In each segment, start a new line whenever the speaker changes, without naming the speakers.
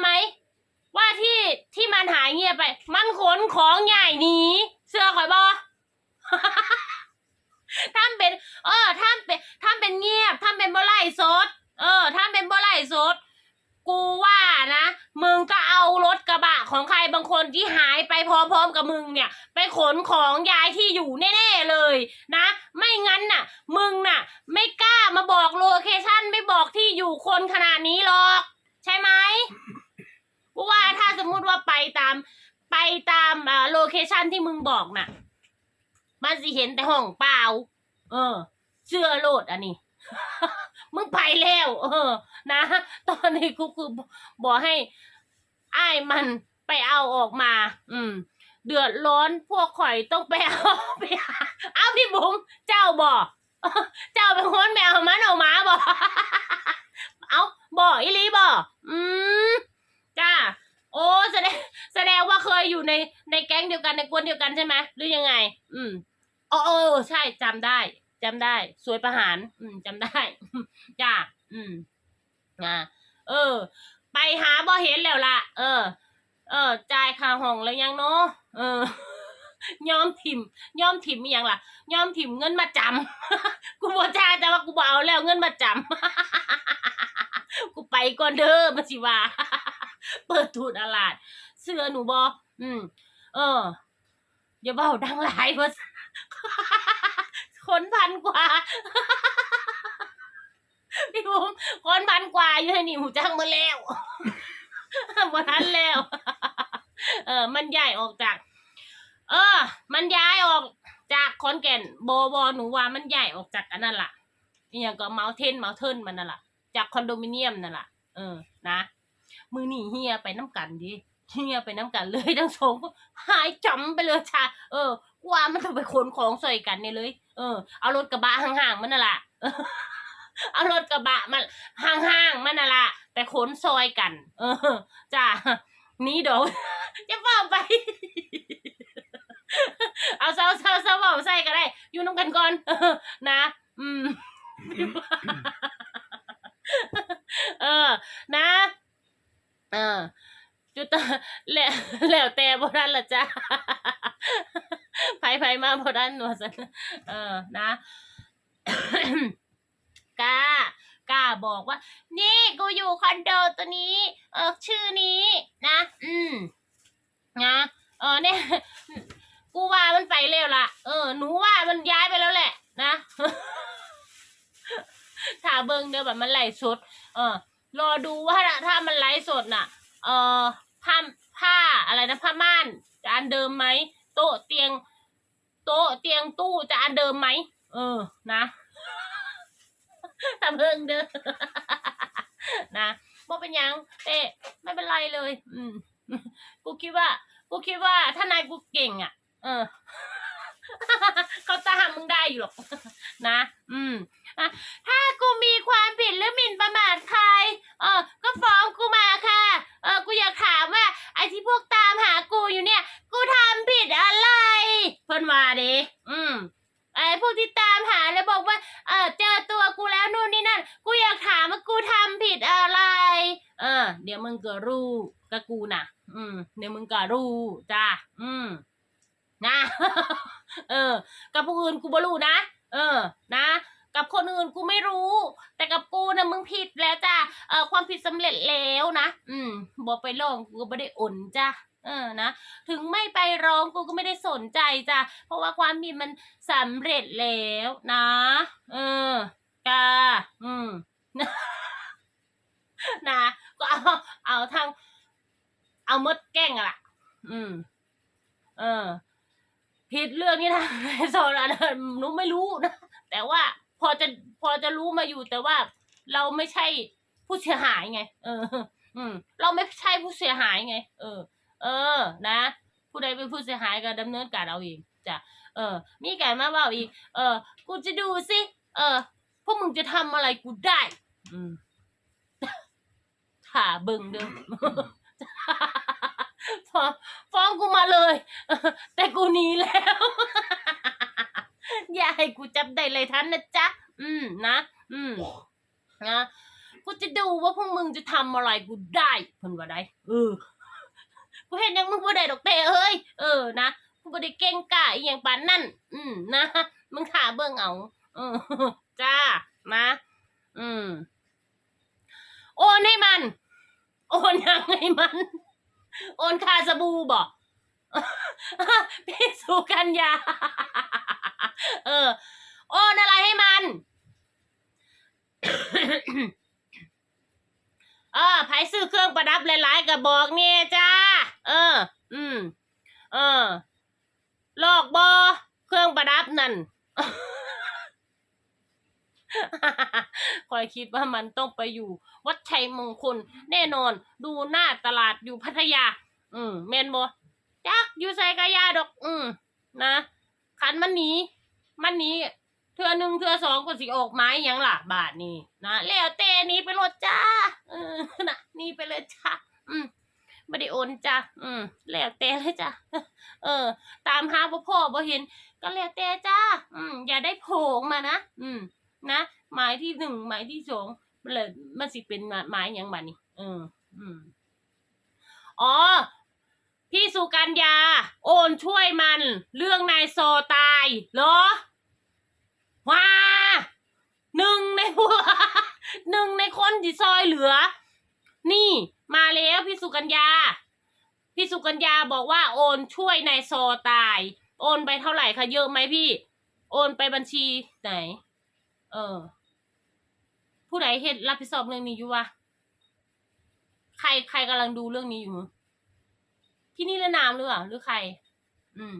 ไหม ว่าที่ที่มันหายเงียบไป มันขนของใหญ่หนีเสื้อข่อยบอทำเป็น เออทำเป็นทำเป็นเงียบทำเป็นบ่ไล่สด เออทำเป็นบ่ไล่สด กูว่านะ มึงก็เอารถกระบะของใครบางคนที่หายไปพร้อมๆกับมึงเนี่ย ไปขนของยายที่อยู่แน่ๆเลยนะ ไม่งั้นน่ะ มึงน่ะ ไม่กล้ามาบอกโลเคชั่นไม่บอกที่อยู่คนขนาดนี้หรอก ใช่ไหม ตาไปตาม ไปตามอ่าโลเคชันที่มึงบอกน่ะ มันสิเห็นแต่ห้องเปล่า เออ เสื้อโลดอันนี้ มึงไปแล้ว เออ นะ ตอนนี้กูคือบอกให้อ้ายมันไปเอาออกมา อืม เดือดร้อนพวกข่อยต้องไปเอาไปหาเอาพี่บุ๋มเจ้าบอกเจ้าเป็นคนแมวมันออกมาบอกเอาบอกอีลีบอกอืมจ้า โอ้แสดงแสดงว่าเคย อยู่ในในแก๊งเดียวกันในกวนเดียวกันใช่ไหมหรือยังไง อืมอ๋อเออใช่จำได้จำได้ สวยประหาร อืมจำได้จ้าอืมอ่าเออ ไปหาบ่เห็นแล้วล่ะ เออ เออจ่ายค่าห้องแล้วยังเนาะเออยอมถิ่มยอมถิ่มอีหยังล่ะยอมถิ่มเงินมาจำกูบ่จ่ายแต่ว่ากูบ่เอาแล้วเงินมาจำกูไปก่อนเด้อมาสิว่า เปิดทูดอาลาด เสื้อหนูบออืม เออ อย่าเบาดังหลายเพราะคนพันกว่า พี่บุ๋มคนพันกว่าอยู่นี่หูจังมาแล้วบ่ทันแล้ว เออ มันย้ายออกจาก เออ มันย้ายออกจากขอนแก่นบอบอหนูว่ามันย้ายออกจากอันนั้นล่ะอย่างก็เมาเทนเมาเทินมันนั่นล่ะ จากคอนโดมิเนียมนั่นล่ะ เออ นะ มือหนีเฮียไปน้ำกันดิเฮียไปน้ำกันเลยทั้งสองหายจำไปเลยชาเออกว่ามันต้องไปขนของใส่กันเนี่ยเลย เออ เอารถกระบะห่างๆมันน่ะล่ะเอารถกระบะมันห่างๆมันน่ะล่ะไปขนซอยกัน เออจ้านี่เดี๋ยวจะเฝ้าไป เอาเซาเซาเซาเฝ้าใส่ก็ได้ อยู่น้ำกันก่อนนะ อืม เออ นะ ออจุดตาแล้วแล้วแต่บ่ทันละจ้าไผไผมาบ่ทันว่าซั่นเออนะก้าก้าบอกว่า นี่กูอยู่คอนโดตัวนี้ เออชื่อนี้นะ อืมนะเออเนี่ยกูว่ามันไปแล้วละเออ หนูว่ามันย้ายไปแล้วแหละ นะถ้าเบิงเดี๋ยวแบบมันไหลฟ์สดเออ รอดูว่าถ้ามันไลฟ์สดน่ะ เอ่อผ้าผ้าอะไรนะผ้าม่านจะอันเดิมไหมโต๊ะเตียง โต๊ะเตียงตู้จะอันเดิมไหมเออนะถ้าเพิ่งเด้อนะบ่เป็นยังเต้ไม่เป็นไรเลย อืมกูคิดว่า กูคิดว่าถ้านายกูเก่งอะ เออ เขาตามมึงได้อยู่หรอกนะ อืมอะถ้ากูมีความผิดหรือหมิ่นประมาทใคร เออ ก็ฟ้องกูมาค่ะ เออ กูอยากถามว่า ไอ้ที่พวกตามหากูอยู่เนี่ย กูทำผิดอะไร เพิ่นว่าด้อืมไอ้พวกที่ตามหาแล้วบอกว่า เออเจอตัวกูแล้วนู่นนี่นั่น กูอยากถามว่ากูทำผิดอะไร เออ เดี๋ยวมึงก็รู้กับกูนะอืม เดี๋ยวมึงก็รู้จ้าอ ออกับผู้อื่นกูบ่รู้นะ เออ นะ กับคนอื่นกูไม่รู้ แต่กับกูนะมึงผิดแล้วจ้าเออความผิดสำเร็จแล้วนะ อืมบอกไปร้องกูก็ไม่ได้อ่นจ้าเออนะ ถึงไม่ไปร้องกูก็ไม่ได้สนใจจ้ะ เพราะว่าความผิดมันสำเร็จแล้วนะ เออกาอืมนะก็เอาเอาทางเอามดแก้งอะล่ะ อืม เออ ผิดเรื่องนี้นะโซนอันนั้นหนูไม่รู้นะแต่ว่าพอจะพอจะรู้มาอยู่แต่ว่าเราไม่ใช่ผู้เสียหายไง เออ อืม เราไม่ใช่ผู้เสียหายไง เออ เออ นะ ผู้ใดเป็นผู้เสียหายก็ดำเนินการเอาเองจ้ะเออ มีไก่มาว่าอีก เออ กูจะดูสิเออพวกมึงจะทำอะไรกูได้ อืมถ่าเบิ่งเด้อ ฟ้องฟ้องกูมาเลย แต่กูหนีแล้ว อย่าให้กูจับได้เลยทันนะจ๊ะ อืมนะ อืมนะกูจะดูว่าพวกมึงจะทำอะไรกูได้เพิ่นว่าได้เออกูเห็นยังมึงบ่ได้ดอกเต้เอ้ยเออนะกูบ่ได้เก่งกาอีหยังปานนั่นอืมนะมึงขาเบิ่งเอาเออจ้ามาอืมโอนให้มัน โอนยังให้มัน โอนคาสบู่บ่พี่สุกัญญา เออ โอนอะไรให้มัน เออไผซื้อเครื่องประดับหลายๆก็บอกเนี่ยจ้า เออ อืม เออ ลอกบอเครื่องประดับนั่น คอยคิดว่ามันต้องไปอยู่ วัดชัยมงคล แน่นอน ดูหน้าตลาดอยู่พัทยา อืมแมนบจักอยู่ใส่กะยาดอก อืมนะขันมันหนีมันหนีเทือหนึ่งเทือสองก็สิออกไม้ยังหล่ะบาทนี่นะแล้วเตนี้ไปรถจ้าเออนะนี่ไปเลยจ้าอืมไม่ได้โอนจ้าอืมแล้วเตเลยจ้าเออ ตามหาพ่อพ่อบ่เห็น ก็แล้วเตจ้าอืมอย่าได้โผล่มานะอืม นะหมายที่หนึ่งหมายที่สองมันเลยมันสิเป็นหมายหยังบัดนี้เออ อืมอ๋อพี่สุกัญญา โอนช่วยมัน เรื่องนายโซตายเหรอว้าหนึ่งในหัวหนึ่งในคนที่ซอยเหลือ นี่มาแล้วพี่สุกัญญา พี่สุกัญญาบอกว่าโอนช่วยนายโซตาย โอนไปเท่าไหร่คะเยอะไหมพี่ โอนไปบัญชีไหน เออ ผู้ใดเห็นรับผิดชอบเรื่องนี้อยู่วะใครใครกำลังดูเรื่องนี้อยู่พี่นี่ละนามหรือเปล่าหรือใคร อืม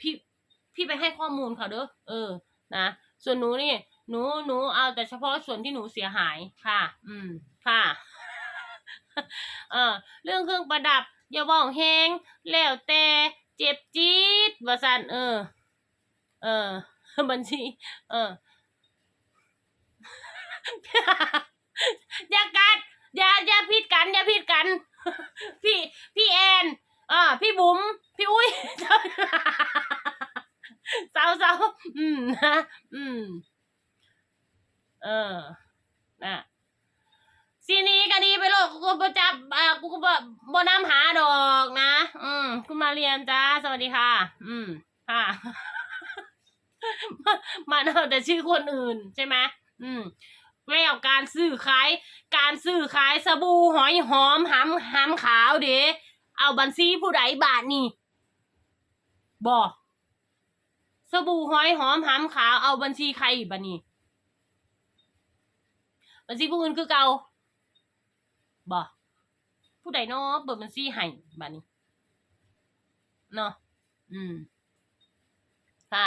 พี่พี่ไปให้ข้อมูลเขาเด้อเออ นะส่วนหนูนี่หนูหนูเอาแต่เฉพาะส่วนที่หนูเสียหายค่ะ อืม ค่ะ เออเรื่องเครื่องประดับ อย่าบอกแฮงแล้วแต่เจ็บจี๊ดว่าสันเออ เออ บัญชี เออ อย่ากัดอย่าอย่าพิดกันอย่าพิดกัน พี่พี่แอนอ่าพี่บุ๋มพี่อุ้ยเศร้าเศร้าอืมนะอืม เออนะซีนี้ก็ดีไปโลกกูก็บ่จับอ่ากูก็บ่บ่นำหาดอกนะ อืม คุณมาเรียนจ้า สวัสดีค่ะ อืม ค่ะมันเอาแต่ชื่อคนอื่นใช่ไหมอืม แล้วการซื้อขาย การซื้อขายสบู่หอยหอมหำหำขาวเด้เอาบัญชีผู้ใดบาทนี่บอกสบู่หอยหอมหำขาวเอาบัญชีใครบัดนี้ บัญชีผู้อื่นคือเก่าบอกผู้ใดเนาะเปิดบัญชีให้บัดนี้เนาะอืมค่ะ